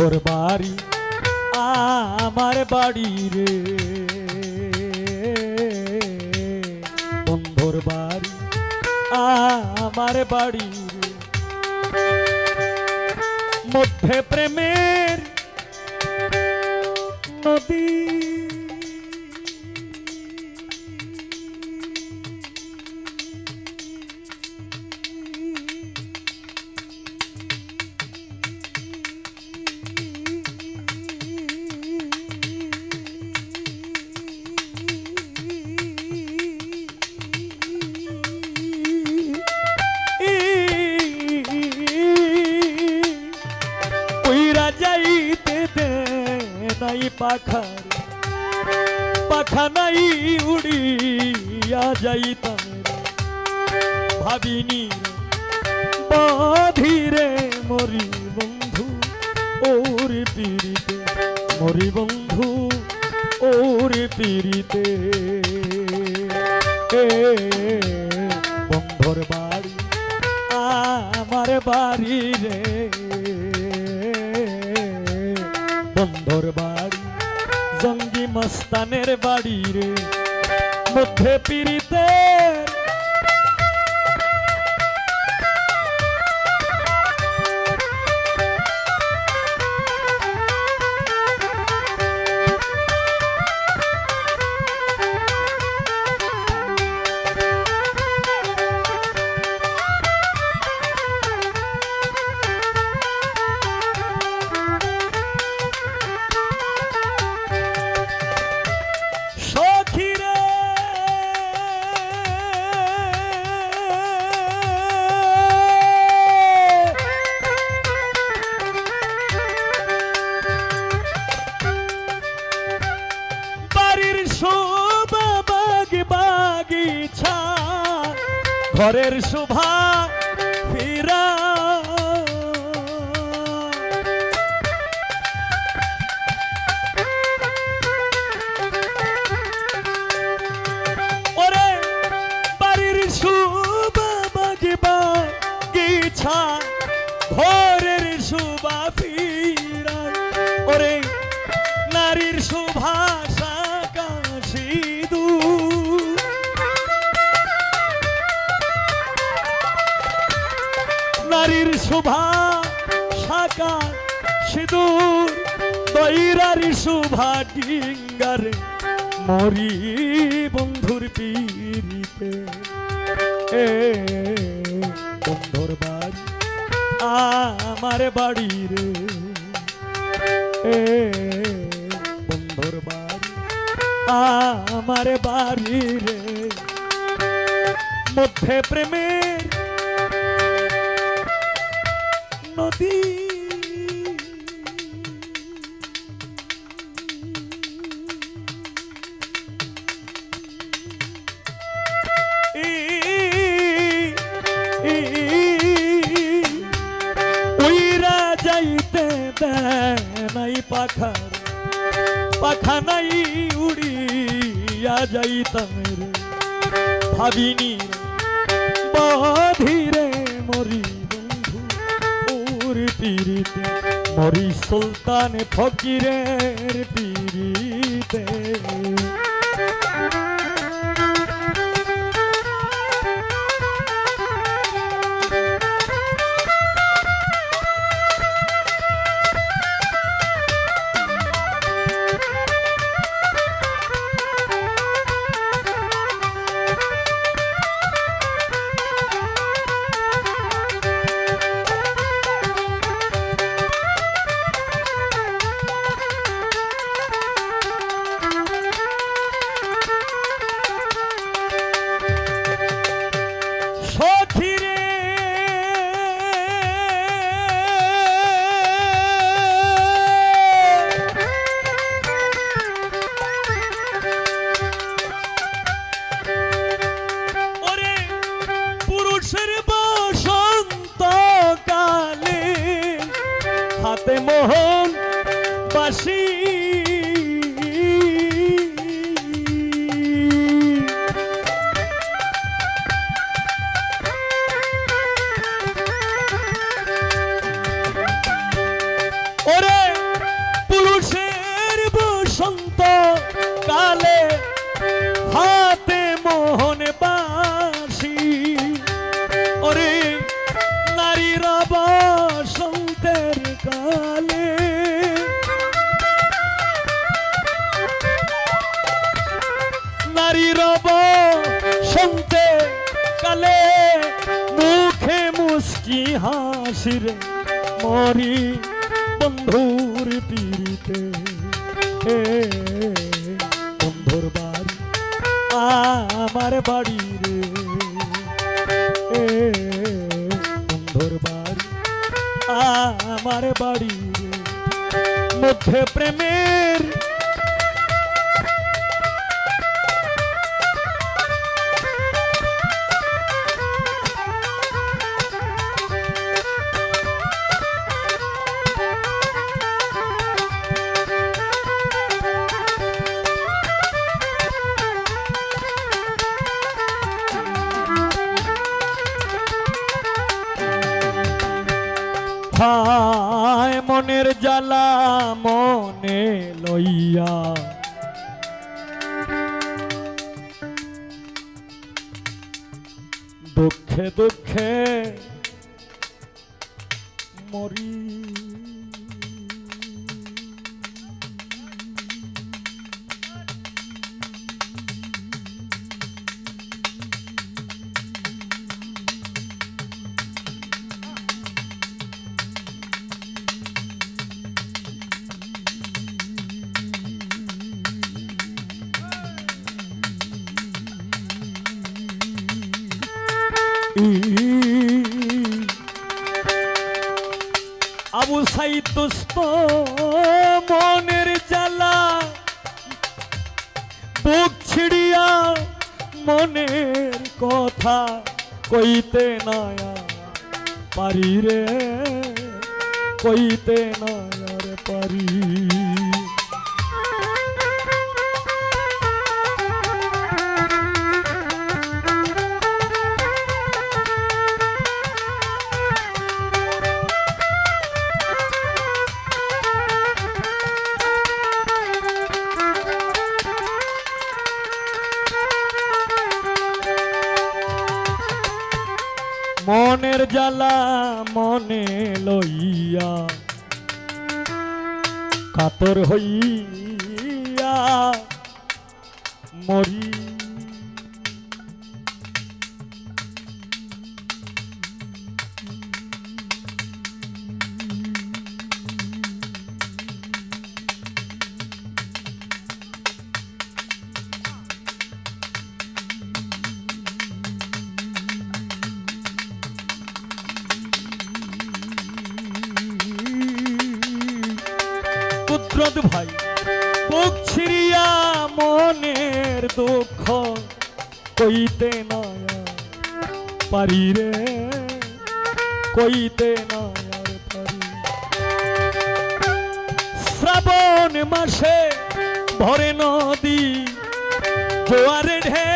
বন্ধুর বাড়ি আমার বাড়ি রে। বন্ধুর বাড়ি আমার বাড়ি মধ্যে প্রেমের নদী নাই পাখার, পাখা নাই উড়িয়া যাইতাম ভাবিনি বাধিরে মরি বন্ধু, ওর পিড়িতে, মরি বন্ধু, ওর পিড়িতে। বন্ধুর বাড়ি, আমার বাড়ি রে। বন্ধুর বাড়ি। মস্তানের বাড়ি রে মধ্যে পিড়িতে ঘরের শোভা ফিরা। ওরে বাড়ির শুভা বাগিবা গিছা ঘরের শুভা ফিরা ওরে নারীর শোভা শোভা শাকা সিঁদুর, দৈরারি শোভা, ডিঙ্গারে মরি বন্ধুর পিড়িতে। এ বন্ধুর বাড়ি আমার বাড়ি রে। এ বন্ধুর বাড়ি আমার বাড়ি রে। মধ্যে প্রেমের পাখা নাই উড়িয়া যাইতাম রে। ভাবিনি বধিরে মরি বন্ধু, ওর পিড়িতে। মরি সুলতান ফকিরের পিড়িতে। they more home. Um নারী রব শুনতে কালে মুখে মুস্কি হাসির মরি বন্ধুর পীড়িতে। বন্ধুর বাড়ি, আমার বাড়ি রে। বন্ধুর বাড়ি, আমার বাড়ি রে। মধ্যে প্রেমের জ্বালা মনে লইয়া। দুঃখে দুঃখে মরি দোস্ত মনের জ্বালা। বুক ছিড়িয়া মনের কথা কইতে নায়া। পারি রে কইতে নায়ার পারি। কাতর হইয়া মরি কুদ্রত ভাই। বুক ছিড়িয়া মনের দুঃখ কইতে নয়া পারি রে, কইতে নয়ার পারি। শ্রাবণ মাসে ভরে নদী জোয়ারে ঢেউ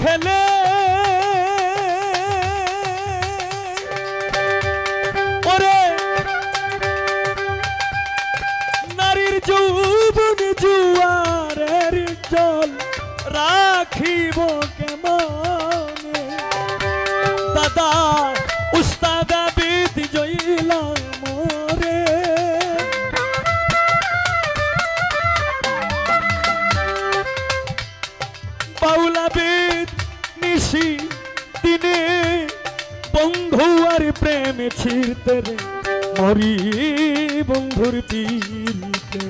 Hello! রে, মরি বন্ধুর পীড়িতে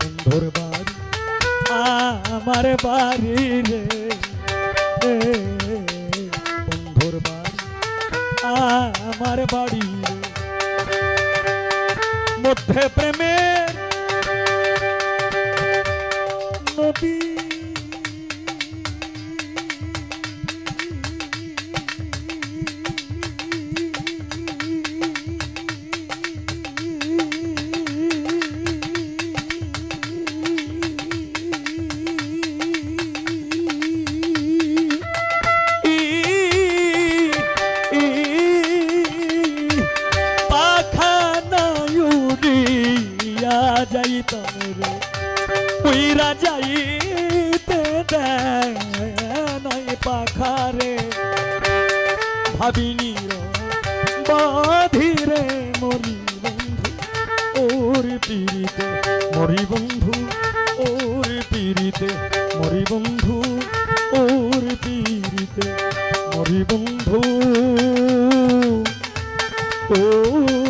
বন্ধুর বাড়ি, আমার বাড়ি রে। বন্ধুর বাড়ি, আমার বাড়ি মধ্যে প্রেমের নদী তনরে উইরা যাইতে দেয় নাই পাখারে। ভাবিনি বাধিরে মরি বন্ধু, ওর পিড়িতে মরি বন্ধু, ওর পিড়িতে মরি বন্ধু, ওর পিড়িতে মরি বন্ধু। ওর